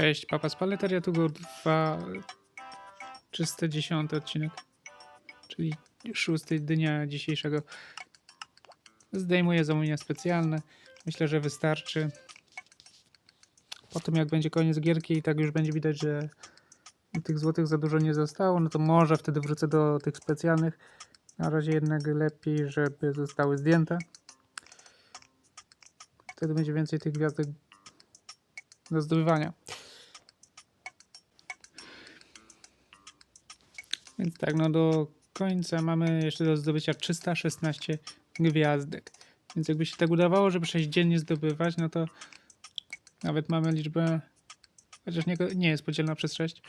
Cześć, Papa Spaleteria, tu go 2 310 odcinek, czyli szósty dnia dzisiejszego. Zdejmuję zamówienia specjalne. Myślę, że wystarczy. Potem jak będzie koniec gierki i tak już będzie widać, że tych złotych za dużo nie zostało, no to może wtedy wrócę do tych specjalnych. Na razie jednak lepiej, żeby zostały zdjęte. Wtedy będzie więcej tych gwiazdek do zdobywania. Więc tak, no do końca mamy jeszcze do zdobycia 316 gwiazdek. Więc jakby się tak udawało, żeby 6 dziennie zdobywać, no to nawet mamy liczbę, chociaż nie, nie jest podzielona przez 6.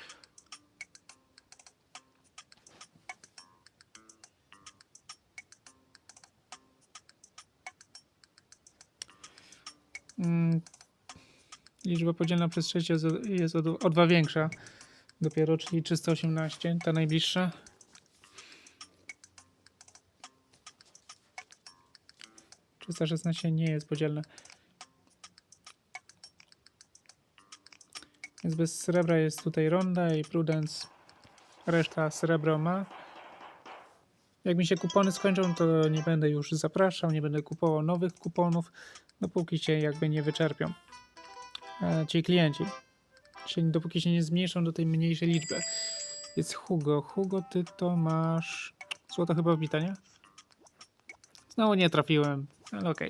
Mm, liczba podzielona przez 6 jest, o 2 większa dopiero, czyli 318, ta najbliższa. Trzysta szesnaście nie jest podzielne. Więc bez srebra jest tutaj ronda i prudence. Reszta srebro ma. Jak mi się kupony skończą, to nie będę już zapraszał, nie będę kupował nowych kuponów, dopóki się jakby nie wyczerpią. E, ci klienci. Czyli dopóki się nie zmniejszą do tej mniejszej liczby. Jest Hugo. Hugo, ty to masz. Złoto chyba wbita, nie? Znowu nie trafiłem, ale okej.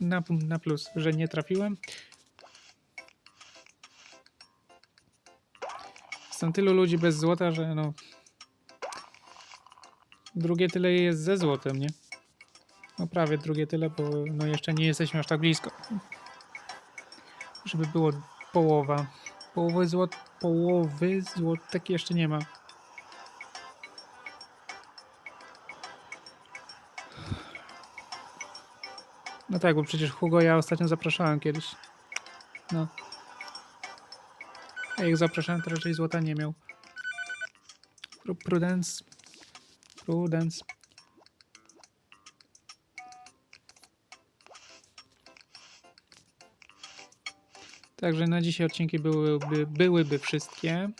Na, na plus, że nie trafiłem. Są tylu ludzi bez złota, że no. Drugie tyle jest ze złotem, nie? No prawie drugie tyle, bo no jeszcze nie jesteśmy aż tak blisko. Żeby było połowa. Połowy złot, połowy złotek jeszcze nie ma. No tak, bo przecież Hugo ja ostatnio zapraszałem kiedyś. No. A jak zapraszałem, to raczej złota nie miał. Pru- Prudence. Prudence. Także na dzisiaj odcinki byłyby, byłyby wszystkie.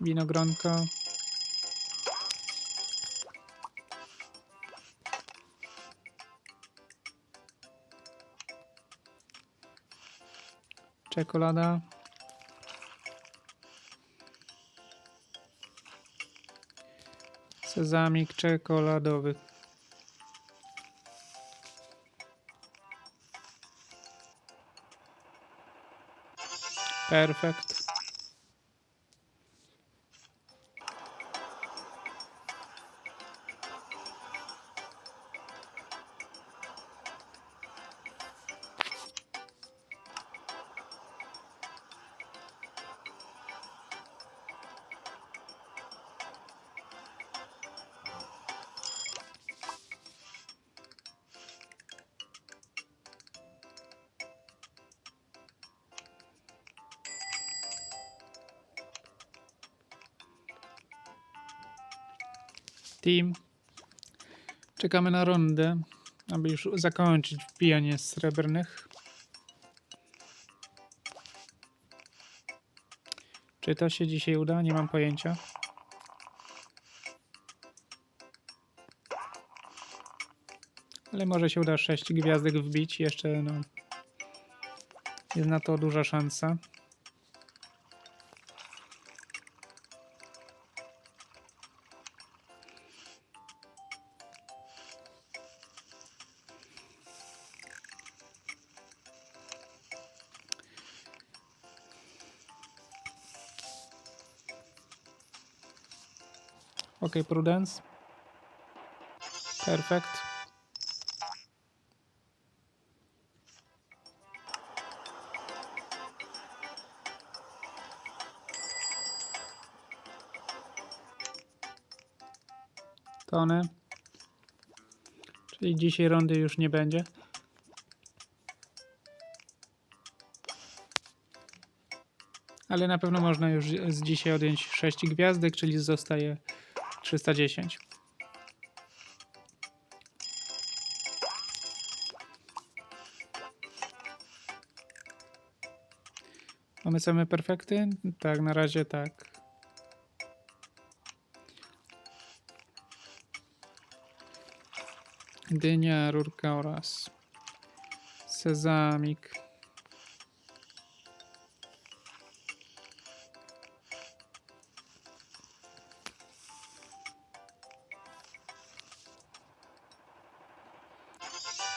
Winogronko. Czekolada. Sezamik czekoladowy. Perfekt. Team. Czekamy na rundę, aby już zakończyć wbijanie srebrnych. Czy to się dzisiaj uda? Nie mam pojęcia. Ale może się uda 6 gwiazdek wbić. Jeszcze no, jest na to duża szansa. Ok, Prudence. Perfekt. Tony. Czyli dzisiaj rundy już nie będzie. Ale na pewno można już z dzisiaj odjąć 6 gwiazdek, czyli zostaje 310. Mamy same perfekty? Tak, na razie tak. Dynia, rurka oraz sezamik.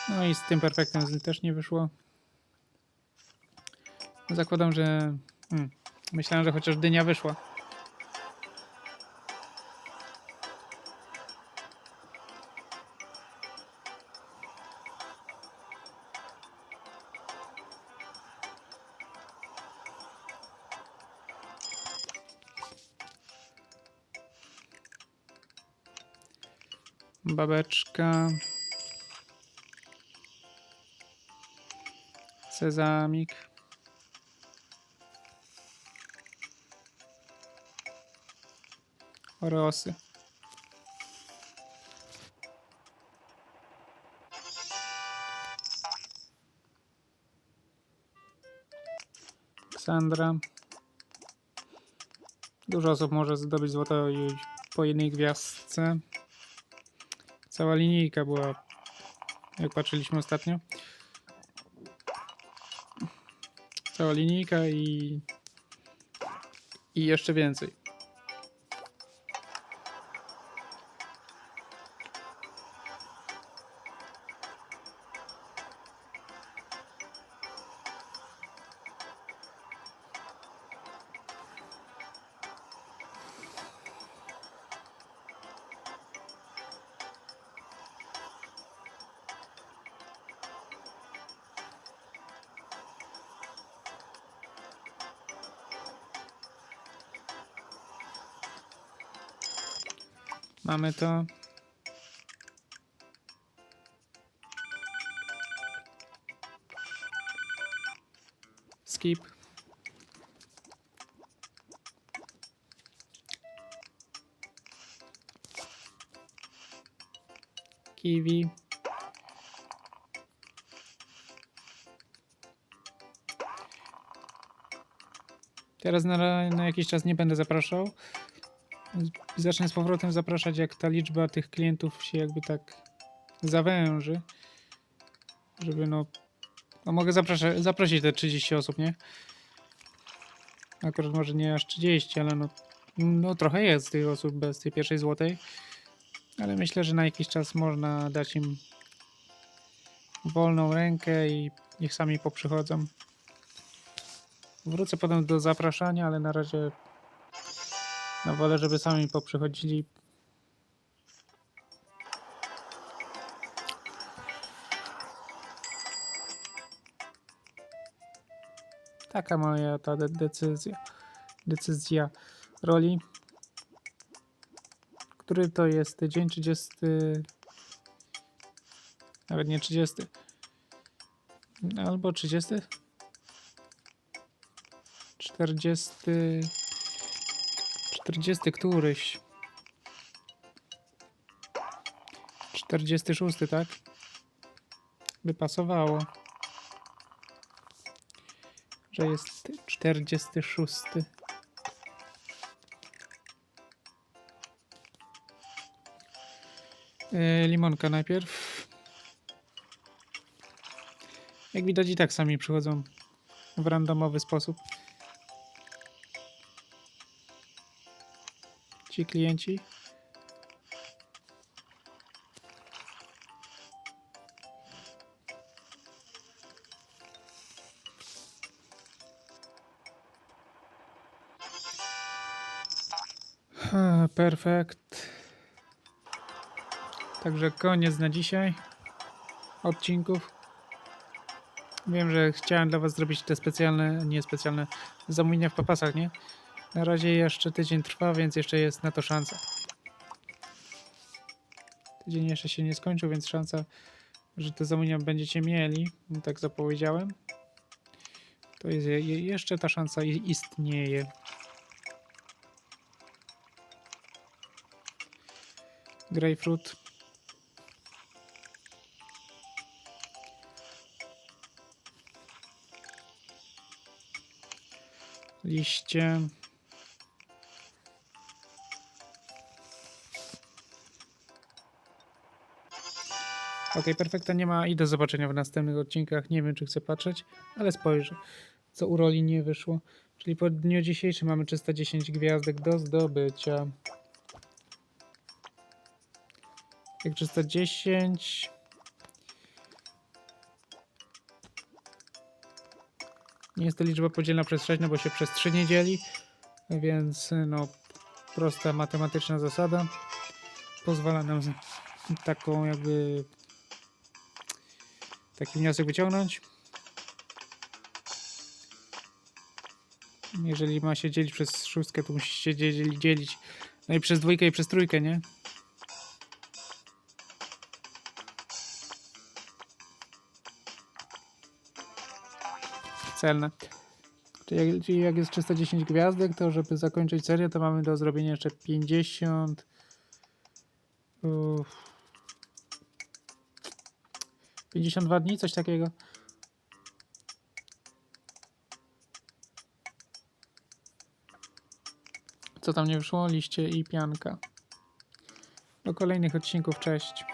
No i z tym perfektem też nie wyszło. Zakładam, że. Hmm, myślałem, że chociaż dynia wyszła. Babeczka. Sezamik. Orosy. Ksandra. Dużo osób może zdobyć złoto po jednej gwiazdce. Cała linijka była, jak patrzyliśmy ostatnio. Cała linijka i, i jeszcze więcej. Mamy to. Skip. Kiwi. Teraz na, na jakiś czas nie będę zapraszał. Zacznę z powrotem zapraszać, jak ta liczba tych klientów się jakby tak zawęży. Żeby no. No mogę zaprosić te 30 osób, nie? Akurat może nie aż 30, ale no. No trochę jest tych osób bez tej pierwszej złotej. Ale myślę, że na jakiś czas można dać im wolną rękę i niech sami poprzychodzą. Wrócę potem do zapraszania, ale na razie no wolę, żeby sami poprzychodzili. Taka moja ta de decyzja. Decyzja roli. Który to jest dzień 30. Nawet nie 30. Albo 30. 40. 40 któryś. 46, tak? By pasowało. Że jest 46. E, limonka najpierw. Jak widać i tak sami przychodzą w randomowy sposób. Ci klienci. Perfekt. Także koniec na dzisiaj odcinków. Wiem, że chciałem dla Was zrobić te specjalne, nie specjalne zamówienia w papasach, nie? Na razie jeszcze tydzień trwa, więc jeszcze jest na to szansa. Tydzień jeszcze się nie skończył, więc szansa, że te zamówienia będziecie mieli, tak zapowiedziałem. To jest je- je- jeszcze ta szansa istnieje. Grapefruit. liście. Ok, perfekta nie ma i do zobaczenia w następnych odcinkach. Nie wiem, czy chcę patrzeć, ale spojrzę, co u roli nie wyszło. Czyli po dniu dzisiejszym mamy 310 gwiazdek do zdobycia. Jak 310. Nie jest to liczba podzielna przez 6, no bo się przez 3 nie dzieli, więc no prosta matematyczna zasada pozwala nam taką jakby taki wniosek wyciągnąć. Jeżeli ma się dzielić przez szóstkę, to musi się dzielić, no i przez dwójkę i przez trójkę, nie? Celne. Czyli jak jest 310 gwiazdek, to żeby zakończyć serię, to mamy do zrobienia jeszcze 50. Uff. 52 dni, coś takiego. Co tam nie wyszło? Liście i pianka. Do kolejnych odcinków, cześć.